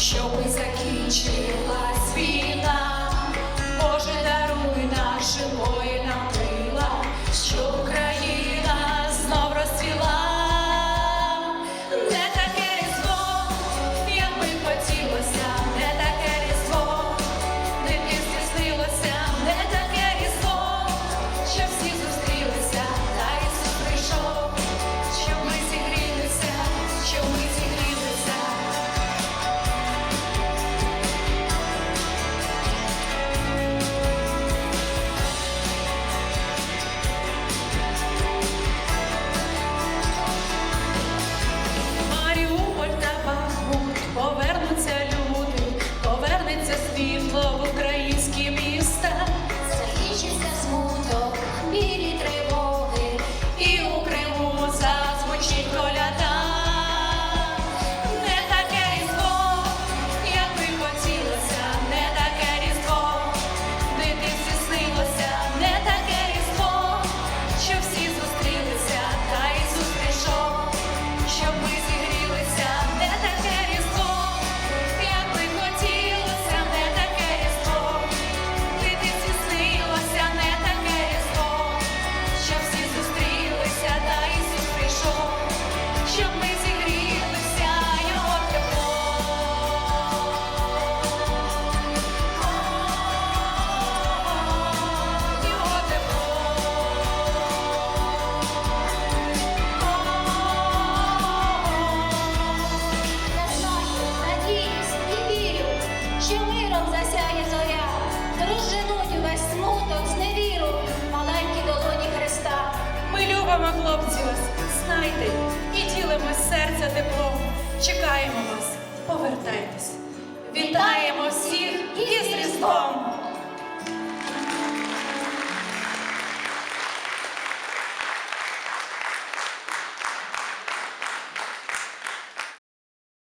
щоби закінчилась війна. миром засяє зоря, розженуть увесь смуток, зневіру, маленькі долоні Христа. Ми любимо хлопців, знайте і ділимось серця теплом. Чекаємо вас, повертайтесь. Вітаємо всіх із Різдвом!